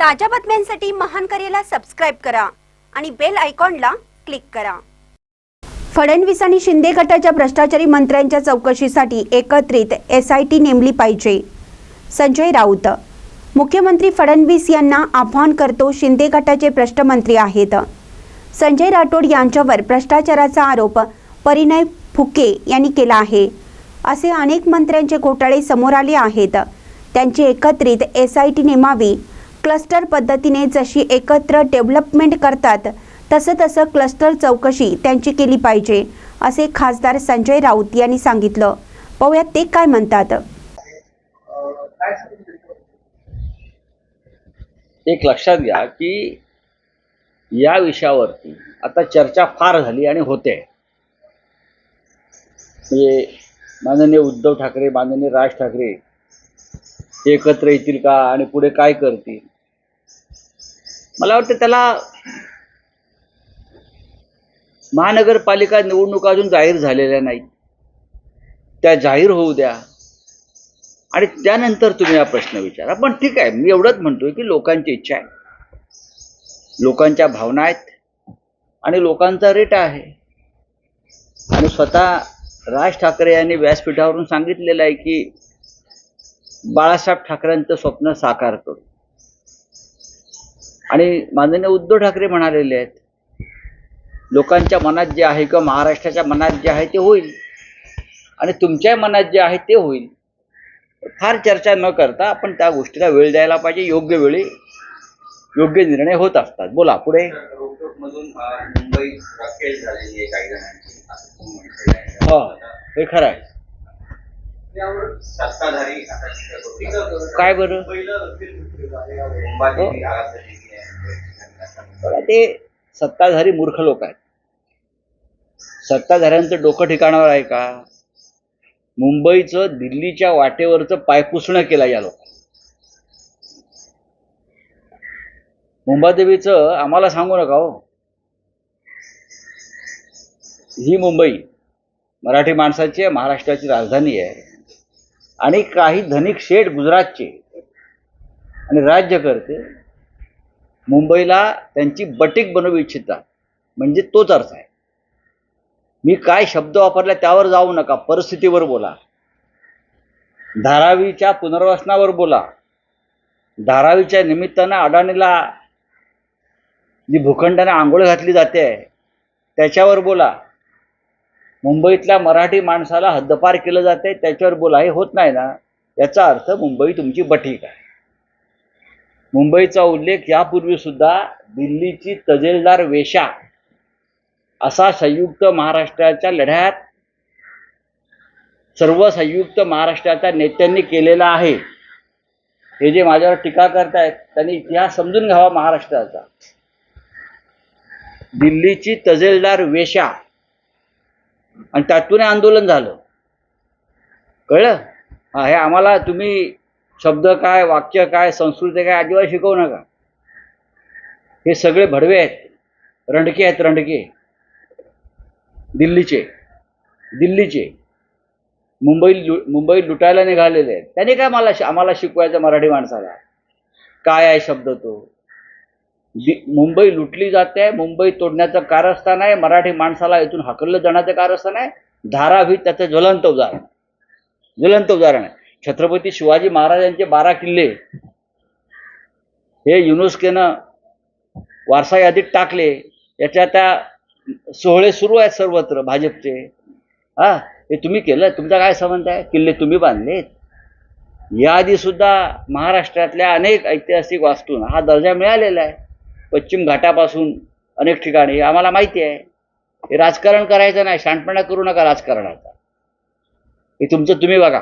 ताज्या बातम्यांसाठी महान करेला सबस्क्राईब करा आणि बेल आयकॉनला क्लिक करा. फडणवीस आणि शिंदे गटाच्या भ्रष्टाचारी मंत्र्यांच्या चौकशीसाठी एकत्रित एस आय टी नेमली पाहिजे. संजय राऊत. मुख्यमंत्री फडणवीस यांना आव्हान करतो शिंदे गटाचे भ्रष्ट मंत्री आहेत. संजय राठोड यांच्यावर भ्रष्टाचाराचा आरोप परिणय फुके यांनी केला आहे. असे अनेक मंत्र्यांचे घोटाळे समोर आले आहेत. त्यांची एकत्रित एस आय टी नेमावी क्लस्टर पद्धतीने जशी एकत्र डेव्हलपमेंट करतात तसं तसं क्लस्टर चौकशी त्यांची केली पाहिजे असे खासदार संजय राऊत यांनी सांगितलं. पाहूयात ते काय म्हणतात. एक लक्षात घ्या की या विषयावरती आता चर्चा फार झाली आणि होते. हे माननीय उद्धव ठाकरे माननीय राज ठाकरे एकत्र येतील का आणि पुढे काय करतील? मला वाटतं त्याला महानगरपालिका निवडणुका अजून जाहीर झालेल्या नाहीत. त्या जाहीर होऊ द्या. आणि त्यानंतर तुम्ही हा प्रश्न विचारा. पण ठीक आहे मी एवढंच म्हणतोय की लोकांची इच्छा आहे. लोकांच्या भावना आहेत आणि लोकांचा रेट आहे. आणि स्वतः राज ठाकरे यांनी व्यासपीठावरून सांगितलेलं आहे की बाळासाहेब ठाकरेंचं स्वप्न साकार करू. आणि माननीय उद्धव ठाकरे म्हणालेले आहेत लोकांच्या मनात जे आहे किंवा महाराष्ट्राच्या मनात जे आहे ते होईल. आणि तुमच्या मनात जे आहे ते होईल. फार चर्चा न करता आपण त्या गोष्टीला वेळ द्यायला पाहिजे. योग्य वेळी योग्य निर्णय होत असतात. बोला पुढे. आहे. हो हे खरं आहे. काय बरं मुंबादेवी आराध्य देवी आहे. बघा, ते सत्ताधारी मूर्ख लोक आहेत. सत्ताधाऱ्यांचं डोकं ठिकाणावर आहे का? मुंबईचं दिल्लीच्या वाटेवरचं पायपुसणं केलं या लोक मुंबादेवीचं आम्हाला सांगू नका हो. ही मुंबई मराठी माणसाची आहे महाराष्ट्राची राजधानी आहे. आणि काही धनिक शेठ गुजरातचे आणि राज्य करते. मुंबईला त्यांची बटीक बनवू इच्छितात म्हणजे तोच अर्थ आहे. मी काय शब्द वापरला त्यावर जाऊ नका परिस्थितीवर बोला. धारावीच्या पुनर्वसनावर बोला. धारावीच्या निमित्तानं अडाणीला जी भूखंडाने आंघोळ घातली जाते त्याच्यावर बोला. मुंबईतल्या मराठी माणसाला हद्दपार केलं जाते त्याच्यावर बोला. हे होत नाही ना. याचा अर्थ मुंबई तुमची बटीक आहे. मुंबईचा उल्लेख यापूर्वी सुद्धा दिल्लीची तजेलदार वेशा असा संयुक्त महाराष्ट्राच्या लढ्यात सर्व संयुक्त महाराष्ट्राच्या नेत्यांनी केलेला आहे. हे जे माझ्यावर टीका करतायत त्यांनी इतिहास समजून घ्यावा महाराष्ट्राचा. दिल्लीची तजेलदार वेशा आणि त्यातून आंदोलन झालं. कळलं? हा हे आम्हाला तुम्ही शब्द काय वाक्य काय संस्कृती काय अजिबात शिकवू नका. हे सगळे भडवे आहेत. रणके आहेत रणके दिल्लीचे. दिल्लीचे. मुंबई लु मुंबई लुटायला निघालेले आहेत. त्यांनी काय मला आम्हाला शिकवायचं मराठी माणसाला? काय आहे शब्द तो? मुंबई लुटली जाते मुंबई तोडण्याचं कारस्थान आहे मराठी माणसाला इथून हकललं जाण्याचं कारस्थान आहे धारावी त्याचं ज्वलंत उदाहरण. ज्वलंत उदाहरण आहे. छत्रपती शिवाजी महाराजांचे बारा किल्ले हे युनेस्कोनं वारसा यादीत टाकले. याच्या त्या सोहळे सुरू आहेत सर्वत्र भाजपचे. हा हे तुम्ही केलं तुमचा काय संबंध आहे? किल्ले तुम्ही बांधलेत? याआधी सुद्धा महाराष्ट्रातल्या अनेक ऐतिहासिक वास्तूंना हा दर्जा मिळालेला आहे. पश्चिम घाटापासून अनेक ठिकाणी आम्हाला माहिती आहे. हे राजकारण करायचं नाही शांतपणा करू नका राजकारणाचा. हे तुमचं तुम्ही बघा.